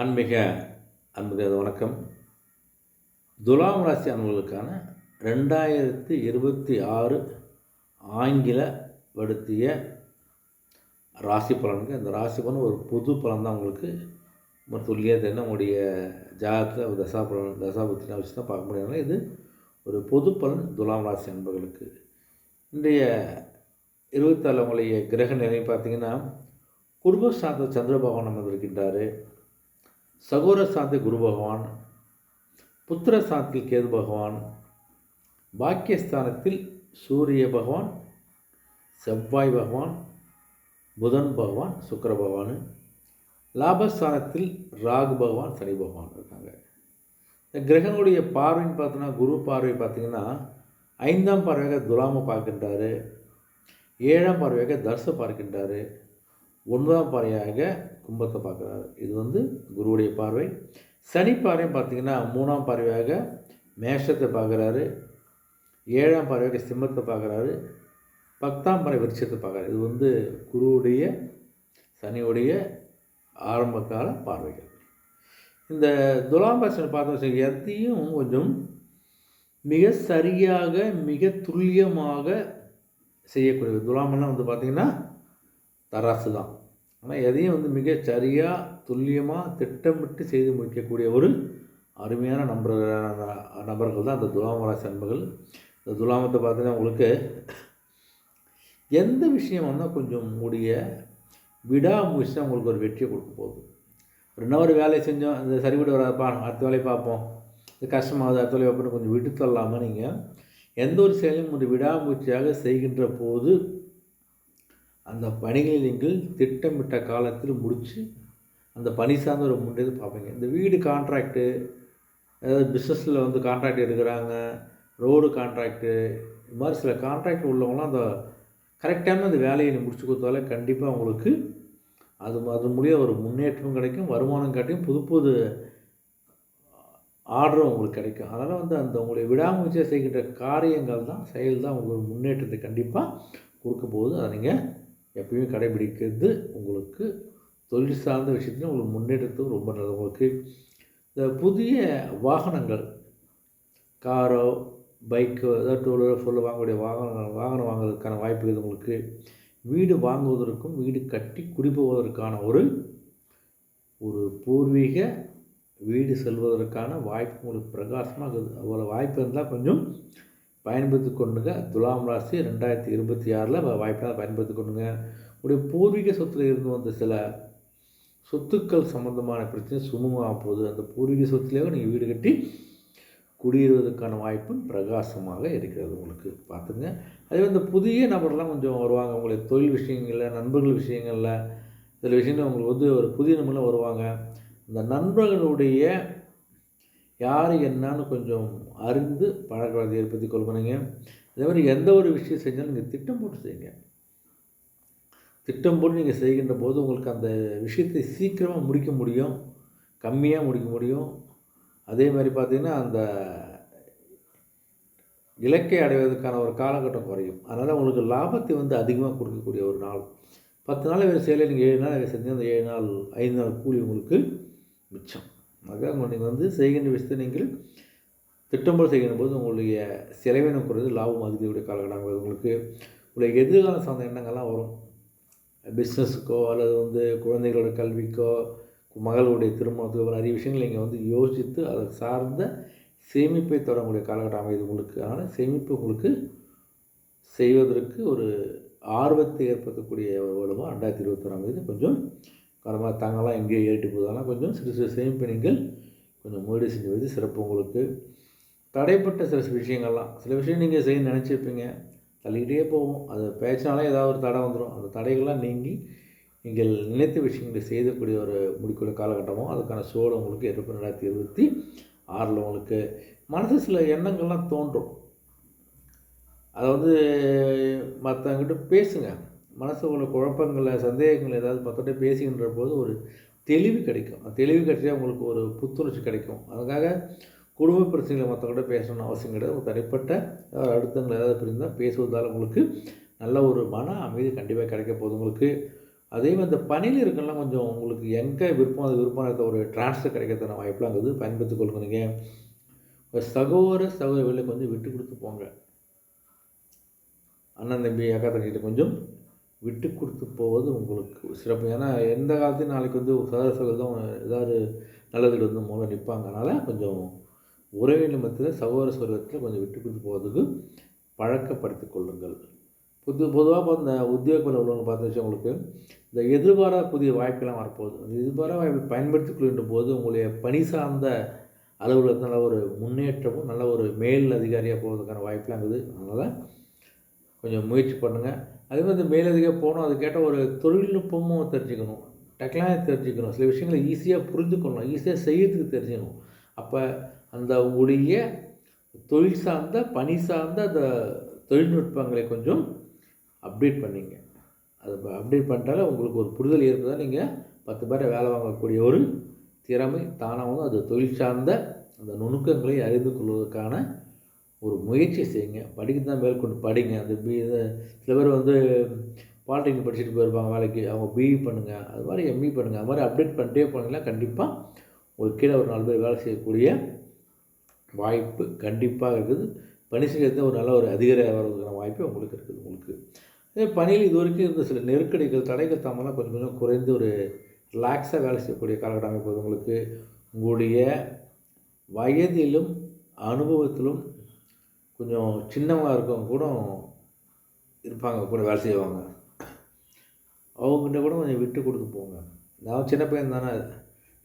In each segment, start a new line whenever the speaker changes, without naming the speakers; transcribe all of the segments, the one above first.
ஆன்மீக அன்புக்கு வணக்கம். துலாம் ராசி அன்பர்களுக்கான ரெண்டாயிரத்தி இருபத்தி ஆறு ஆங்கில படுத்திய ராசி பலனுக்கு அந்த ராசி பலன் ஒரு புது பலன் தான் உங்களுக்கு துல்லியாக தெரியும் உங்களுடைய ஜாதகத்தில் தசா பலன் தசாபுத்தினா வச்சு தான் பார்க்க முடியாது இது ஒரு பொது பலன் துலாம் ராசி அன்பர்களுக்கு. இன்றைய இருபத்தாலு உங்களுடைய கிரக நிலை பார்த்தீங்கன்னா குடும்ப சார்ந்த சந்திர பகவான் அமர்ந்திருக்கின்றார். சகோர சாந்தி குரு பகவான் புத்திர சாந்தில் கேது பகவான் பாக்கியஸ்தானத்தில் சூரிய பகவான் செவ்வாய் பகவான் புதன் பகவான் சுக்கர பகவான் லாபஸ்தானத்தில் ராகு பகவான் சனி பகவான் இருக்காங்க. இந்த கிரகங்களுடைய பார்வைன்னு பார்த்தோன்னா குரு பார்வை பார்த்தீங்கன்னா ஐந்தாம் பார்வையாக துலாமை பார்க்கின்றாரு ஏழாம் பார்வையாக தர்ச பார்க்கின்றாரு ஒன்பதாம் பார்வையாக கும்பத்தை பார்க்குறாரு. இது வந்து குருவுடைய பார்வை. சனி பார்வையும் பார்த்தீங்கன்னா மூணாம் பார்வையாக மேஷத்தை பார்க்குறாரு. ஏழாம் பார்வையாக சிம்மத்தை பார்க்குறாரு. பத்தாம் பறை விருட்சத்தை பார்க்குறாரு. இது வந்து குருவுடைய சனியுடைய ஆரம்பகால பார்வைகள். இந்த துலாம் ராசினை பார்த்த எதையும் கொஞ்சம் மிக சரியாக மிக துல்லியமாக செய்யக்கூடிய துலாமெல்லாம் வந்து பார்த்திங்கன்னா தராசு தான். ஆனால் எதையும் வந்து மிக சரியாக துல்லியமாக திட்டமிட்டு செய்து முடிக்கக்கூடிய ஒரு அருமையான நம்பர் நபர்கள் தான் அந்த துலாம் சண்பர்கள் அன்பர்கள். இந்த துலாமத்தை பார்த்தீங்கன்னா உங்களுக்கு எந்த விஷயம் வந்தால் கொஞ்சம் முடிய விடாமுயற்சி தான் உங்களுக்கு ஒரு வெற்றியை கொடுக்க போகுது. ஒரு ஒரு வேலையை செஞ்சோம் இந்த சரிவிட வரப்பா அடுத்த வேலையை பார்ப்போம். இது கஷ்டமாகுது அடுத்த வேலையை பார்ப்போம் கொஞ்சம் விட்டு தள்ளாமல் நீங்கள் எந்த ஒரு செயலையும் ஒரு விடாமுயற்சியாக செய்கின்ற போது அந்த பணிகளை நீங்கள் திட்டமிட்ட காலத்தில் முடித்து அந்த பணி சார்ந்த ஒரு முன்னேறி பார்ப்பீங்க. இந்த வீடு கான்ட்ராக்டு அதாவது பிஸ்னஸில் வந்து கான்ட்ராக்ட் எடுக்கிறாங்க ரோடு கான்ட்ராக்டு இது மாதிரி சில கான்ட்ராக்ட் உள்ளவங்களாம் அந்த கரெக்டான அந்த வேலையை நீ முடிச்சு கொடுத்தாலே கண்டிப்பாக உங்களுக்கு அது அது மூலியம் ஒரு முன்னேற்றமும் கிடைக்கும் வருமானம் கிடைக்கும் புது புது ஆர்டரும் உங்களுக்கு கிடைக்கும். அதனால் வந்து அந்த உங்களுடைய விடாமுயற்சியாக செய்கின்ற காரியங்கள் தான் செயல் தான் உங்களுக்கு முன்னேற்றத்தை கண்டிப்பாக கொடுக்க போகுது. அதை நீங்கள் எப்பயுமே கடைபிடிக்கிறது உங்களுக்கு தொழில் சார்ந்த விஷயத்துல உங்களுக்கு முன்னேற்றத்துக்கு ரொம்ப நல்லது. உங்களுக்கு இந்த புதிய வாகனங்கள் காரோ பைக்கோ ஏதாவது டூ வீலர் ஃபுல்லாக வாங்கக்கூடிய வாகனம் வாகனம் வாங்குறதுக்கான வாய்ப்பு இருக்குது உங்களுக்கு. வீடு வாங்குவதற்கும் வீடு கட்டி குடிபோவதற்கான ஒரு ஒரு பூர்வீக வீடு செல்வதற்கான வாய்ப்பு உங்களுக்கு பிரகாசமாக இருக்குது. அவ்வளோ வாய்ப்பு இருந்தால் கொஞ்சம் பயன்படுத்தி கொண்டுங்க. துலாம் ராசி ரெண்டாயிரத்தி இருபத்தி ஆறில் வாய்ப்பாக பயன்படுத்தி கொண்டுங்க. உடைய பூர்வீக சொத்தில் இருந்து வந்த சில சொத்துக்கள் சம்மந்தமான பிரச்சனை சுமூகமாக போகுது. அந்த பூர்வீக சொத்துலேயே நீங்கள் வீடு கட்டி குடியேறுவதற்கான வாய்ப்பும் பிரகாசமாக இருக்கிறது உங்களுக்கு. பார்த்துங்க. அதே இந்த புதிய நபர்லாம் கொஞ்சம் வருவாங்க. உங்களுடைய தொழில் விஷயங்களில் நண்பர்கள் விஷயங்களில் சில விஷயங்கள் உங்களுக்கு வந்து ஒரு புதிய நபர்லாம் வருவாங்க. இந்த நண்பர்களுடைய யார் என்னன்னு கொஞ்சம் அறிந்து பழக்கவழக்கத்தை ஏற்படுத்தி கொள்கணுங்க. அதே மாதிரி எந்த ஒரு விஷயம் செஞ்சாலும் நீங்கள் திட்டம் போட்டு செய்யுங்க. திட்டம் போட்டு நீங்கள் செய்கின்ற போது உங்களுக்கு அந்த விஷயத்தை சீக்கிரமாக முடிக்க முடியும். கம்மியாக முடிக்க முடியும். அதே மாதிரி பார்த்திங்கன்னா அந்த இலக்கை அடைவதற்கான ஒரு காலகட்டம் குறையும். அதனால் உங்களுக்கு லாபத்தை வந்து அதிகமாக கொடுக்கக்கூடிய ஒரு நாள். பத்து நாள் வேறு செயலை நீங்கள் ஏழு நாள் செஞ்சு அந்த ஏழு நாள் ஐந்து நாள் கூலி உங்களுக்கு மிச்சம். ஆக நீங்கள் வந்து செய்கின்ற விஷயத்தை நீங்கள் திட்டம்போல் செய்கின்ற போது உங்களுடைய செலவினம் குறைந்து லாபம் அதிகக்கூடிய காலகட்டங்கள் உங்களுக்கு உங்களுடைய எதிர்கால சார்ந்த எண்ணங்கள்லாம் வரும். பிஸ்னஸுக்கோ அல்லது வந்து குழந்தைகளோட கல்விக்கோ மகளுடைய திருமணத்துக்கோ நிறைய விஷயங்கள் நீங்கள் வந்து யோசித்து அதை சார்ந்த சேமிப்பை தொடரக்கூடிய காலகட்டம் அமைது உங்களுக்கு. அதனால் சேமிப்பு உங்களுக்கு செய்வதற்கு ஒரு ஆர்வத்தை ஏற்படுத்தக்கூடிய ஒரு வருடமாக ரெண்டாயிரத்தி இருபத்தொராம் தேதி. கொஞ்சம் கரமாக தங்கலாம் எங்கேயோ ஏறிட்டு போதெல்லாம் கொஞ்சம் சிறு சிறு சேமிப்பை நீங்கள் கொஞ்சம் முயற்சி செஞ்சுவது சிறப்பு உங்களுக்கு. தடைப்பட்ட சில விஷயங்கள்லாம் சில விஷயம் நீங்கள் செய்ய நினச்சிருப்பீங்க. தள்ளிக்கிட்டே போவோம் அது பேச்சினாலே ஏதாவது ஒரு தடை வந்துடும் அந்த தடைகள்லாம் நீங்கி நீங்கள் நினைத்த விஷயங்களை செய்யக்கூடிய ஒரு முடிக்கூடிய காலகட்டமும் அதுக்கான சூழல் உங்களுக்கு ஏற்படும் ரெண்டாயிரத்தி இருபத்தி ஆறில் உங்களுக்கு மனசு சில எண்ணங்கள்லாம் தோன்றும். அதை வந்து மற்றவங்கிட்ட பேசுங்க. மனசு உள்ள குழப்பங்களை சந்தேகங்கள் ஏதாவது மற்றவங்க பேசுகின்ற போது ஒரு தெளிவு கிடைக்கும். அந்த தெளிவு கிடைச்சா உங்களுக்கு ஒரு புத்துணர்ச்சி கிடைக்கும். அதுக்காக குடும்ப பிரச்சனைகளை மற்றவங்கள்ட்ட பேசணும்னு அவசியம் கிடையாது. ஒரு தனிப்பட்ட அடுத்தவங்களை ஏதாவது பிரிந்தால் பேசுவதால் உங்களுக்கு நல்ல ஒரு மன அமைதி கண்டிப்பாக கிடைக்க போகுது உங்களுக்கு. அதே மாதிரி இந்த பணியில் இருக்கலாம் கொஞ்சம் உங்களுக்கு எங்கே விருப்பம் அது விருப்பம் ஒரு டிரான்ஸ்ஃபர் கிடைக்கிறதுன வாய்ப்பெலாம் இருக்குது. பயன்படுத்திக் கொள்ளுங்க. நீங்கள் ஒரு சகோதர சகோதரிகளை கொஞ்சம் விட்டு கொடுத்து போங்க. அண்ணன் தம்பி அக்கா தங்கிட்ட கொஞ்சம் விட்டு கொடுத்து போவது உங்களுக்கு சிறப்பு ஏன்னா எந்த காலத்தையும் நாளைக்கு வந்து சகோதர சகோதரி தான் ஏதாவது நல்லதுக்கு வந்து மூலம் நிற்பாங்க அதனால் கொஞ்சம் உறவின் மத்தியில் சகோதர சொர்க்கத்தில் கொஞ்சம் விட்டு கொடுத்து போவதுக்கு பழக்கப்படுத்தி கொள்ளுங்கள். புது பொதுவாக இந்த உத்தியோகத்தில் உள்ளவங்க பார்த்துச்சு உங்களுக்கு இந்த எதிர்பாராத புதிய வாய்ப்பெல்லாம் வரப்போகுது. அந்த எதிர்பாராத வாய்ப்பை பயன்படுத்திக் கொள்கின்ற போது உங்களுடைய பணி சார்ந்த அளவில் நல்ல ஒரு முன்னேற்றமும் நல்ல ஒரு மேல் அதிகாரியாக போகிறதுக்கான வாய்ப்பெலாம் இருக்குது. அதனால் கொஞ்சம் முயற்சி பண்ணுங்கள் அதே மாதிரி இந்த போனோம் போகணும் அது கேட்டால் ஒரு தொழில்நுட்பமும் தெரிஞ்சுக்கணும். டெக்னாலஜி தெரிஞ்சுக்கணும். சில விஷயங்களை ஈஸியாக புரிஞ்சுக்கணும். ஈஸியாக செய்யறதுக்கு தெரிஞ்சுக்கணும். அப்போ அந்த உடைய தொழில் சார்ந்த பணி சார்ந்த அந்த தொழில்நுட்பங்களை கொஞ்சம் அப்டேட் பண்ணிங்க. அது அப்டேட் பண்ணிட்டாலே உங்களுக்கு ஒரு புரிதல் ஏற்பதால் நீங்கள் பத்து பேரை வேலை வாங்கக்கூடிய ஒரு திறமை தானாகவும் அது தொழில் சார்ந்த அந்த நுணுக்கங்களை அறிந்து கொள்வதற்கான ஒரு முயற்சி செய்யுங்க. படிக்க தான் மேற்கொண்டு படிங்க. அந்த பி சில பேர் வந்து பாலிடெக்னிக் படிச்சுட்டு போயிருப்பாங்க வேலைக்கு. அவங்க பிஇ பண்ணுங்கள் அது மாதிரி எம்இ பண்ணுங்கள் அது மாதிரி அப்டேட் பண்ணிட்டே போனீங்கன்னா கண்டிப்பாக ஒரு கீழே ஒரு நாலு பேர் வேலை செய்யக்கூடிய வாய்ப்பு கண்டிப்பாக இருக்குது. பணி செய்கிறது ஒரு நல்ல ஒரு அதிகாரியாக வர்றதுக்கான வாய்ப்பு உங்களுக்கு இருக்குது. உங்களுக்கு. இதே பணியில் இது வரைக்கும் இருந்த சில நெருக்கடிகள் தடைகள் தாமெல்லாம் கொஞ்சம் கொஞ்சம் குறைந்து ஒரு ரிலாக்ஸாக வேலை செய்யக்கூடிய காலகட்டம் அமைப்பது உங்களுக்கு. உங்களுடைய வயதிலும் அனுபவத்திலும் கொஞ்சம் சின்னவங்க இருக்கவங்க கூட இருப்பாங்க கூட வேலை செய்வாங்க. அவங்ககிட்ட கூட கொஞ்சம் விட்டு கொடுத்து போங்க. நான் சின்ன பையன் தானே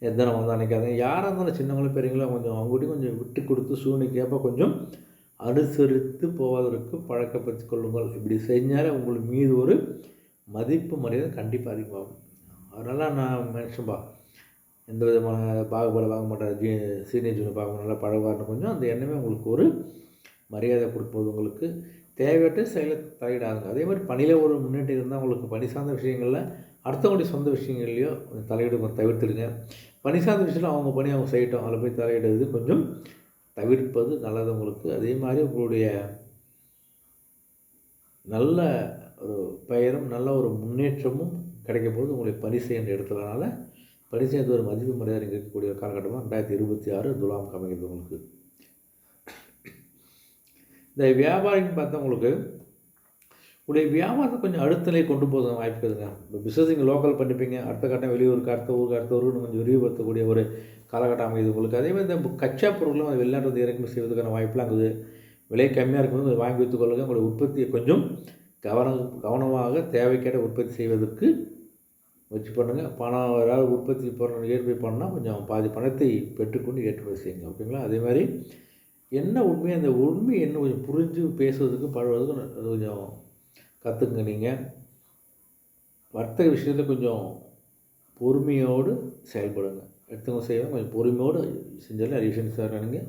எத்தனை வந்து நினைக்காதீங்க. யாராக இருந்தாலும் சின்னவங்களும் பெரியவங்களோ கொஞ்சம் அவங்ககிட்டையும் கொஞ்சம் விட்டு கொடுத்து சூழ்நிலைக்கேற்ப கொஞ்சம் அனுசரித்து போவதற்கு பழக்கப்படுத்திக் கொள்ளுங்கள். இப்படி செஞ்சாலே உங்களுக்கு மீது ஒரு மதிப்பு மரியாதை கண்டிப்பாக அதிகமாகும். அதனால் நான் மனுஷன்பா எந்த விதமான பாகுபாடு வாங்க மாட்டேன் ஜீ சீனியர் ஜூனியர் பார்க்க நல்லா பழகுவார்னு கொஞ்சம் அந்த எண்ணமே உங்களுக்கு ஒரு மரியாதை கொடுப்பது உங்களுக்கு தேவையற்ற செயலை தலையிடாதுங்க. அதே மாதிரி பணியில் ஒரு முன்னேற்றம் இருந்தால் உங்களுக்கு பணி சார்ந்த விஷயங்களில் அடுத்தவங்களுடைய சொந்த விஷயங்கள்லையோ தலையீடு கொஞ்சம் தவிர்த்துடுங்க. பணி சார்ந்த விஷயத்தில் அவங்க பணி அவங்க செய்யட்டும். அதில் போய் தலையிடுறது கொஞ்சம் தவிர்ப்பது நல்லது உங்களுக்கு. அதே மாதிரி உங்களுடைய நல்ல ஒரு பெயரும் நல்ல ஒரு முன்னேற்றமும் கிடைக்கும் போது உங்களை பணி செய்கின்ற இடத்துலனால பணி செய்யறது ஒரு மதிப்பு மரியாதை இருக்கக்கூடிய காலகட்டமாக ரெண்டாயிரத்தி இருபத்தி ஆறு துலாம் அமைகிறது உங்களுக்கு இந்த வியாபாரின்னு பார்த்தா உங்களுக்கு உடைய வியாபாரத்தை கொஞ்சம் அடுத்தலை கொண்டு போக வாய்ப்பு இருக்குதுங்க இப்போ பிஸ்னஸ் இங்கே லோக்கல் பண்ணிப்பீங்க. அடுத்த கட்டம் வெளியூருக்கு அடுத்த ஊருக்கு அடுத்த ஊருக்கு கொஞ்சம் விரிவுபடுத்தக்கூடிய ஒரு காலகட்டம் அமைது உங்களுக்கு. அதே மாதிரி இந்த கச்சா பொருட்களும் அது வெளிநாட்டு இறக்குமதி செய்வதற்கான வாய்ப்புலாம் இருக்குது. விலை கம்மியாக இருக்கும்போது வாங்கி வைத்துக் கொள்ளுங்கள். உங்களுடைய உற்பத்தியை கொஞ்சம் கவனம் கவனமாக தேவைக்கேட்ட உற்பத்தி செய்வதற்கு முயற்சி பண்ணுங்கள் பணம் ஏதாவது உற்பத்தி பண்ண ஏற்றுமதி பண்ணால் கொஞ்சம் பாதி பணத்தை பெற்றுக்கொண்டு ஏற்றுமதி செய்யுங்க. ஓகேங்களா? அதே மாதிரி என்ன உண்மை? அந்த உண்மை என்ன கொஞ்சம் புரிஞ்சு பேசுவதற்கு பழகுவதற்கு கொஞ்சம் கற்றுங்க நீங்கள் வர்த்தக விஷயத்தில் கொஞ்சம் பொறுமையோடு செயல்படுங்க. எடுத்தவங்க செய்வோம் கொஞ்சம் பொறுமையோடு செஞ்சாலும் நிறைய விஷயம் செய்கிறானுங்க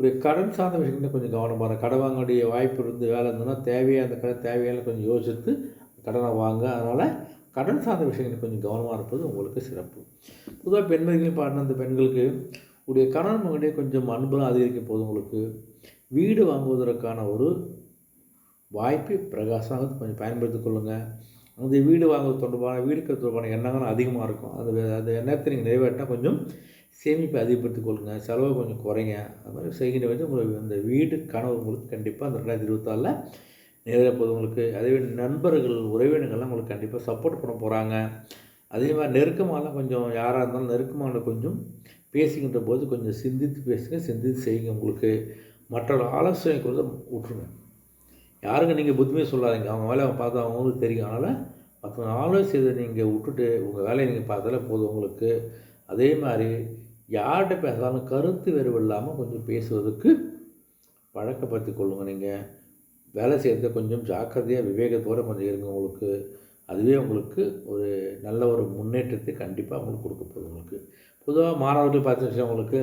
ஒரு கடன் சார்ந்த விஷயங்கள் கொஞ்சம் கவனமாக கடை கடன் வாங்கக்கூடிய வாய்ப்பு இருந்து வேலை இருந்ததுன்னா தேவையாக அந்த கடை தேவையான கொஞ்சம் யோசித்து கடனை வாங்க. அதனால் கடன் சார்ந்த விஷயங்கள் கொஞ்சம் கவனமாக இருப்பது உங்களுக்கு சிறப்பு. பொதுவாக பெண்மணிகள் பாடின அந்த பெண்களுக்கு உங்களுடைய கணவன் மகனே கொஞ்சம் அன்புலாம் அதிகரிக்க போது உங்களுக்கு. வீடு வாங்குவதற்கான ஒரு வாய்ப்பை பிரகாசமாக கொஞ்சம் பயன்படுத்திக் கொள்ளுங்கள் அந்த வீடு வாங்குவது தொடர்பான வீடுக்கு தொடர்பான எண்ணங்களும் அதிகமாக இருக்கும். அந்த அந்த எண்ணத்தை நீங்கள் நிறைவேற்றினா கொஞ்சம் சேமிப்பை அதிகப்படுத்திக் கொள்ளுங்கள் செலவை கொஞ்சம் குறைங்க. அது மாதிரி செய்கின்ற வந்து உங்களுக்கு அந்த வீடு கனவு உங்களுக்கு கண்டிப்பாக அந்த ரெண்டாயிரத்தி இருபத்தாறில் நிறைவேற போது உங்களுக்கு. அதே நண்பர்கள் உறவினர்கள்லாம் உங்களுக்கு கண்டிப்பாக சப்போர்ட் பண்ண போகிறாங்க அதே மாதிரி நெருக்கமாகலாம் கொஞ்சம் யாராக இருந்தாலும் நெருக்கமான கொஞ்சம் பேசுகின்ற போது கொஞ்சம் சிந்தித்து பேசுங்க சிந்தித்து செய்யுங்க. உங்களுக்கு மற்றொரு ஆலோசனை கொடுத்து விட்ருங்க யாருங்க நீங்கள் புத்திமே சொல்லாதீங்க. அவங்க வேலையை பார்த்தா அவங்களுக்கு தெரியும். அதனால் மற்றவங்க ஆலோசனை நீங்கள் விட்டுட்டு உங்கள் வேலையை நீங்கள் பார்த்தாலே போதும் உங்களுக்கு. அதே மாதிரி யார்கிட்ட பேசாலும் கருத்து வெறுவு இல்லாமல் கொஞ்சம் பேசுவதற்கு பழக்கப்படுத்தி கொள்ளுங்கள் நீங்கள் வேலை செய்கிறத கொஞ்சம் ஜாக்கிரதையாக விவேகத்தோடு கொஞ்சம் இருங்க உங்களுக்கு. அதுவே உங்களுக்கு ஒரு நல்ல ஒரு முன்னேற்றத்தை கண்டிப்பாக உங்களுக்கு கொடுக்க போகுது உங்களுக்கு. பொதுவாக மாணவர்கள் பார்த்துருச்சு உங்களுக்கு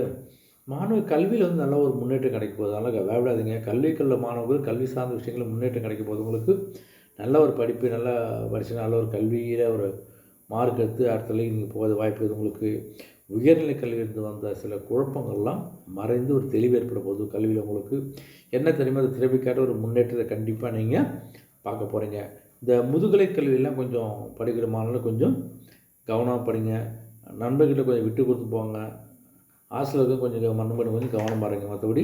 மாணவ கல்வியில் வந்து நல்ல ஒரு முன்னேற்றம் கிடைக்க போகுது. அதனால் வேவிடாதீங்க கல்விக்குள்ள மாணவர்கள் கல்வி சார்ந்த விஷயங்களில் முன்னேற்றம் கிடைக்க போகுது. உங்களுக்கு நல்ல ஒரு படிப்பு நல்லா படித்து நல்ல ஒரு கல்வியில் ஒரு மார்க் எடுத்து அடுத்த நீங்கள் போகிற வாய்ப்பு உங்களுக்கு உயர்நிலை கல்வியிலிருந்து வந்த சில குழப்பங்கள்லாம் மறைந்து ஒரு தெளிவு ஏற்பட போகுது. கல்வியில் உங்களுக்கு என்ன தெரியுமா? அது திறமைக்காட்ட ஒரு முன்னேற்றத்தை கண்டிப்பாக நீங்கள் பார்க்க போகிறீங்க இந்த முதுகலை கல்வியெல்லாம் கொஞ்சம் படிக்கிற மாணவர்கள் கொஞ்சம் கவனமாக படிங்க. நண்பர்கிட்ட கொஞ்சம் விட்டு கொடுத்து போங்க. ஆசிரியர்களுக்கும் கொஞ்சம் நண்பர்கள் கொஞ்சம் கவனமாக இருங்க மற்றபடி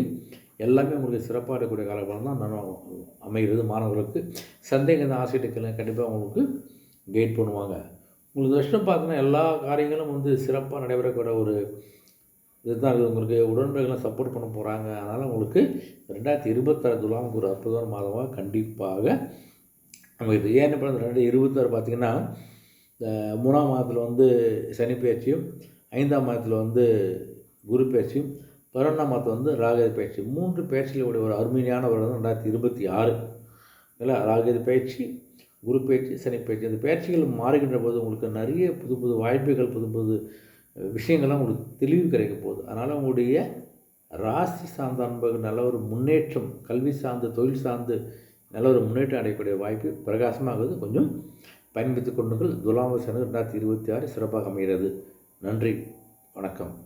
எல்லாமே உங்களுக்கு சிறப்பாக இருக்கக்கூடிய காலகட்டம் தான் நான் அமைகிறது மாணவர்களுக்கு. சந்தேகம் இந்த ஆசிரியர்கள் கண்டிப்பாக உங்களுக்கு கைட் பண்ணுவாங்க. உங்களுக்கு வருஷம் பார்த்தீங்கன்னா எல்லா காரியங்களும் வந்து சிறப்பாக நடைபெறக்கூடிய ஒரு இதுதான் இருக்குது. உங்களுக்கு உடன்படிகளை சப்போர்ட் பண்ண போகிறாங்க அதனால் உங்களுக்கு ரெண்டாயிரத்தி இருபத்தாறு துலாம் ஒரு அற்புதமான மாதமாக கண்டிப்பாக அமைகிறது ஏன் இப்போ ரெண்டாயிரத்தி இருபத்தாறு பார்த்திங்கன்னா இந்த மூணாம் மாதத்தில் வந்து சனி பயிற்சியும் ஐந்தாம் மாதத்தில் வந்து குரு பயிற்சியும் பதினொன்றாம் மாதத்தில் வந்து ராகதி பயிற்சி. மூன்று பயிற்சிகளுடைய ஒரு அருமையான வருடம் ரெண்டாயிரத்தி இருபத்தி ஆறு. இல்லை ராகதி பயிற்சி குரு பயிற்சி சனி பயிற்சி. அந்த பயிற்சிகள் மாறுகின்ற போது உங்களுக்கு நிறைய புது புது வாய்ப்புகள் புது புது விஷயங்கள்லாம் உங்களுக்கு தெளிவு கிடைக்க போகுது. அதனால் உங்களுடைய ராசி சார்ந்த அன்பர்கள் நல்ல ஒரு முன்னேற்றம் கல்வி சார்ந்து தொழில் சார்ந்து நல்ல ஒரு முன்னேற்றம் அடையக்கூடிய வாய்ப்பு பிரகாசமாகுது. கொஞ்சம் பயன்படுத்தி கொண்டுங்கள் துலாம் வருஷம் ரெண்டாயிரத்தி இருபத்தி ஆறு சிறப்பாக அமைகிறது. நன்றி. வணக்கம்.